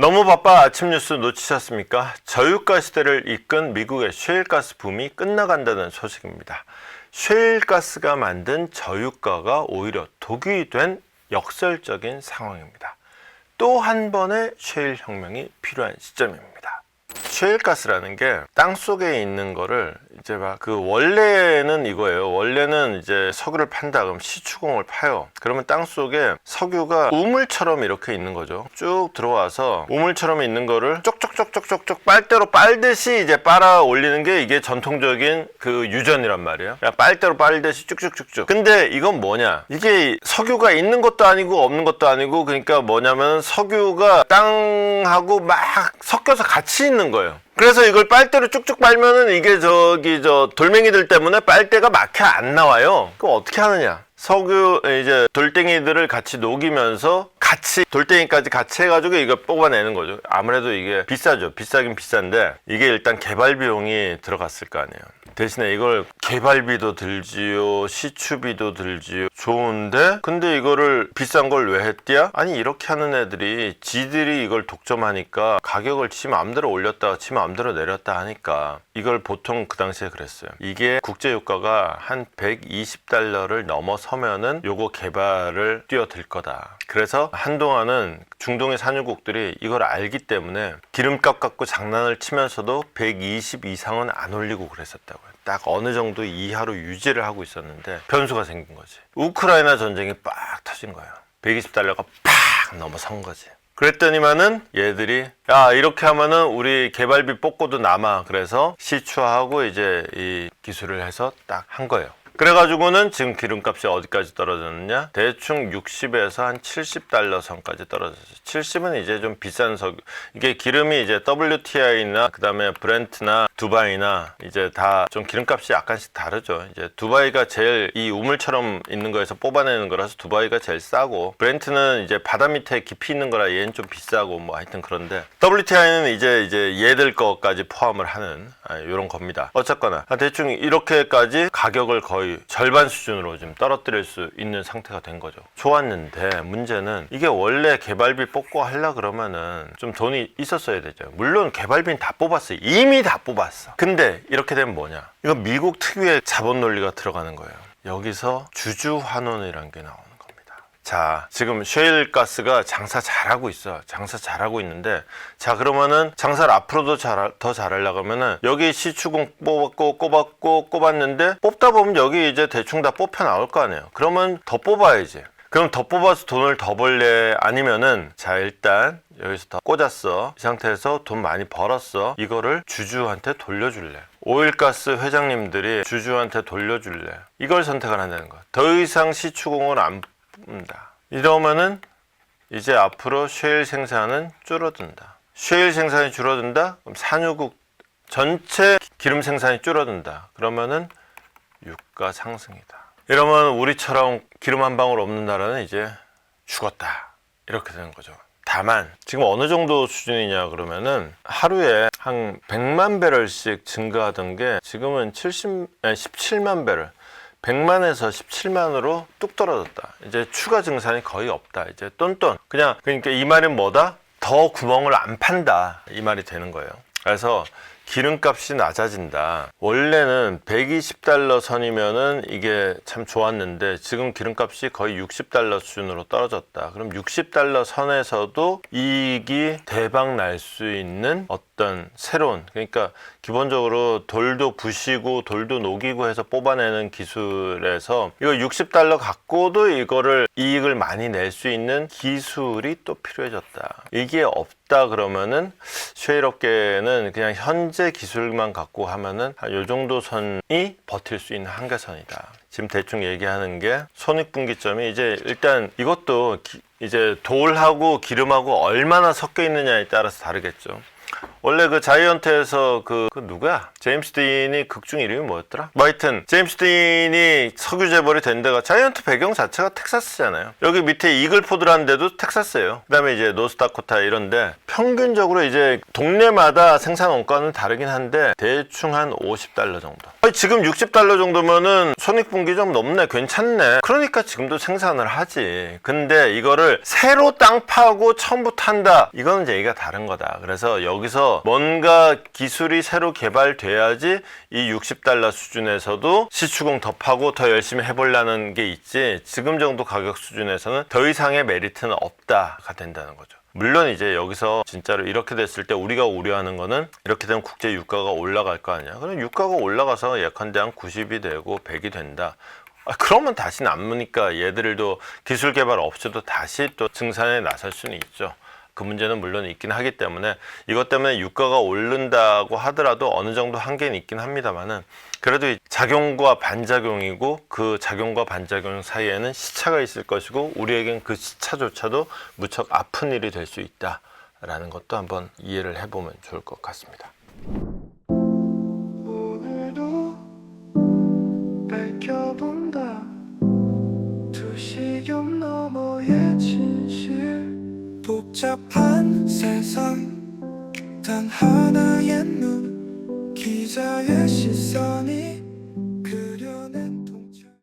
너무 바빠 아침 뉴스 놓치셨습니까? 저유가 시대를 이끈 미국의 셰일가스 붐이 끝나간다는 소식입니다. 셰일가스가 만든 저유가가 오히려 독이 된 역설적인 상황입니다. 또 한 번의 셰일 혁명이 필요한 시점입니다. 셰일가스라는 게 땅 속에 있는 거를 이제 막 그 원래는 이거예요. 원래는 이제 석유를 판다 그럼 시추공을 파요. 그러면 땅 속에 석유가 우물처럼 이렇게 있는 거죠. 쭉 들어와서 우물처럼 있는 거를 쪽쪽쪽쪽쪽쪽 빨대로 빨듯이 이제 빨아 올리는 게 이게 전통적인 그 유전이란 말이에요. 그냥 빨대로 빨듯이 쭉쭉쭉쭉. 근데 이건 뭐냐? 이게 석유가 있는 것도 아니고 없는 것도 아니고 그러니까 뭐냐면 석유가 땅하고 막 섞여서 같이 있는 거예요. 그래서 이걸 빨대로 쭉쭉 빨면은 이게 저기 저 돌멩이들 때문에 빨대가 막혀 안 나와요. 그럼 어떻게 하느냐? 석유 이제 돌덩이들을 같이 녹이면서 같이 돌덩이까지 같이 해가지고 이걸 뽑아내는 거죠. 아무래도 이게 비싸죠. 비싸긴 비싼데 이게 일단 개발 비용이 들어갔을 거 아니에요. 대신에 이걸 개발비도 들지요, 시추비도 들지요. 좋은데 근데 이거를 비싼 걸 왜 했디야? 아니 이렇게 하는 애들이 지들이 이걸 독점하니까 가격을 지 마음대로 올렸다가 지 마음대로 내렸다 하니까 이걸 보통 그 당시에 그랬어요. 이게 국제 유가가 한 120달러를 넘어서면은 요거 개발을 뛰어들 거다. 그래서 한동안은 중동의 산유국들이 이걸 알기 때문에 기름값 갖고 장난을 치면서도 120 이상은 안 올리고 그랬었다고요. 딱 어느 정도 이하로 유지를 하고 있었는데 변수가 생긴 거지. 우크라이나 전쟁이 빡 터진 거예요. 120달러가 팍 넘어선 거지. 그랬더니만은 얘들이 야 이렇게 하면은 우리 개발비 뽑고도 남아 그래서 시추하고 이제 이 기술을 해서 딱 한 거예요. 그래가지고는 지금 기름값이 어디까지 떨어졌느냐? 대충 60에서 한 70달러 선까지 떨어졌어요. 70은 이제 좀 비싼 석유. 이게 기름이 이제 WTI나 그다음에 브렌트나 두바이나 이제 다 좀 기름값이 약간씩 다르죠. 이제 두바이가 제일 이 우물처럼 있는 거에서 뽑아내는 거라서 두바이가 제일 싸고 브렌트는 이제 바다 밑에 깊이 있는 거라 얘는 좀 비싸고 뭐 하여튼 그런데 WTI는 이제 이제 얘들 거까지 포함을 하는 이런 겁니다. 어쨌거나 아, 대충 이렇게까지 가격을 거의 절반 수준으로 지금 떨어뜨릴 수 있는 상태가 된 거죠. 좋았는데 문제는 이게 원래 개발비 뽑고 하려 그러면은 좀 돈이 있었어야 되죠. 물론 개발비는 다 뽑았어요. 이미 다 뽑았어. 근데 이렇게 되면 뭐냐? 이건 미국 특유의 자본 논리가 들어가는 거예요. 여기서 주주 환원이라는 게 나오는 겁니다. 자, 지금 셰일 가스가 장사 잘하고 있어. 장사 잘하고 있는데, 자, 그러면은 장사를 앞으로도 잘, 더 잘하려면은 여기 시추공 뽑았고, 꼽았고, 꼽았는데, 뽑다 보면 여기 이제 대충 다 뽑혀 나올 거 아니에요. 그러면 더 뽑아야지. 그럼 더 뽑아서 돈을 더 벌래? 아니면은, 자, 일단 여기서 더 꽂았어. 이 상태에서 돈 많이 벌었어. 이거를 주주한테 돌려줄래. 오일가스 회장님들이 주주한테 돌려줄래. 이걸 선택을 한다는 거야. 더 이상 시추공을 안 뽑는다. 이러면은 이제 앞으로 쉐일 생산은 줄어든다. 쉐일 생산이 줄어든다? 그럼 산유국 전체 기름 생산이 줄어든다. 그러면은 유가 상승이다. 이러면 우리처럼 기름 한 방울 없는 나라는 이제 죽었다. 이렇게 되는 거죠. 다만 지금 어느 정도 수준이냐 그러면은 하루에 한 100만 배럴씩 증가하던 게 지금은 70, 아니 17만 배럴 100만에서 17만으로 뚝 떨어졌다. 이제 추가 증산이 거의 없다. 이제 똔똔. 그냥 그러니까 이 말은 뭐다? 더 구멍을 안 판다. 이 말이 되는 거예요. 그래서 기름값이 낮아진다. 원래는 120달러 선이면은 이게 참 좋았는데 지금 기름값이 거의 60달러 수준으로 떨어졌다. 그럼 60달러 선에서도 이익이 대박 날 수 있는 어떤 새로운 그러니까 기본적으로 돌도 부시고 돌도 녹이고 해서 뽑아내는 기술에서 이거 60달러 갖고도 이거를 이익을 많이 낼 수 있는 기술이 또 필요해졌다. 이게 없다 그러면은 쉐일 업계는 그냥 현재 기술만 갖고 하면은 한요 정도 선이 버틸 수 있는 한계선이다. 지금 대충 얘기하는 게 손익분기점이 이제 일단 이것도 기- 이제 돌하고 기름하고 얼마나 섞여 있느냐에 따라서 다르겠죠. 원래 그 자이언트에서 그, 그 누구야? 제임스 딘이 극중 이름이 뭐였더라? 뭐 하여튼 제임스 딘이 석유 재벌이 된 데가 자이언트 배경 자체가 텍사스잖아요. 여기 밑에 이글포드라는 데도 텍사스예요. 그다음에 이제 노스다코타 이런데 평균적으로 이제 동네마다 생산 원가는 다르긴 한데 대충 한 50달러 정도. 아니, 지금 60달러 정도면은 손익분기 좀 넘네. 괜찮네. 그러니까 지금도 생산을 하지. 근데 이거를 새로 땅 파고 처음부터 한다. 이거는 얘기가 다른 거다. 그래서 여기 서 뭔가 기술이 새로 개발돼야지 이 60달러 수준에서도 시추공 더 파고 더 열심히 해보려는 게 있지. 지금 정도 가격 수준에서는 더 이상의 메리트는 없다가 된다는 거죠. 물론 이제 여기서 진짜로 이렇게 됐을 때 우리가 우려하는 거는 이렇게 되면 국제 유가가 올라갈 거 아니야. 그럼 유가가 올라가서 예컨대 한 90이 되고 100이 된다. 아, 그러면 다시 남으니까 얘들도 기술 개발 없이도 다시 또 증산에 나설 수는 있죠. 그 문제는 물론 있긴 하기 때문에 이것 때문에 유가가 오른다고 하더라도 어느 정도 한계는 있긴 합니다만은 그래도 이 작용과 반작용이고 그 작용과 반작용 사이에는 시차가 있을 것이고 우리에겐 그 시차조차도 무척 아픈 일이 될 수 있다라는 것도 한번 이해를 해보면 좋을 것 같습니다. 복잡한 세상 단 하나의 눈 기자의 시선이